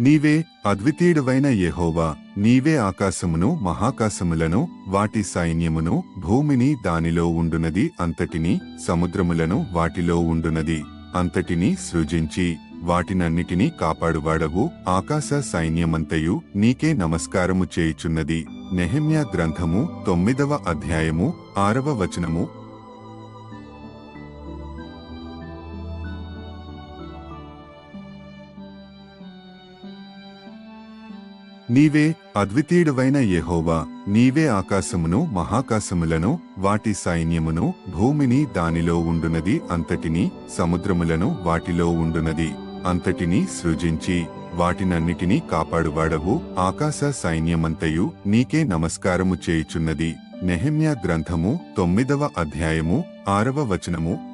నీవే అద్వితీయుడవైన యెహోవా నీవే ఆకాశమును మహాకాశములను వాటి సైన్యమును భూమిని దానిలో ఉండునది అంతటిని సముద్రములను వాటిలో ఉండునది అంతటిని సృజించి వాటినన్నిటినీ కాపాడువాడవు ఆకాశ సైన్యమంతయు నీకే నమస్కారము చేయుచున్నది. నెహమ్యా గ్రంథము తొమ్మిదవ అధ్యాయము ఆరవ వచనము నీవే అద్వితీయుడవైన యెహోవా. నీవే ఆకాశమును మహాకాశములను వాటి సైన్యమును భూమిని దానిలో ఉండునది అంతటిని సముద్రములను వాటిలో ఉండునది అంతటిని సృజించి వాటినన్నిటినీ కాపాడువాడవు ఆకాశ సైన్యమంతయు నీకే నమస్కారము చేయుచున్నది. నెహమ్యా గ్రంథము తొమ్మిదవ అధ్యాయము ఆరవ వచనము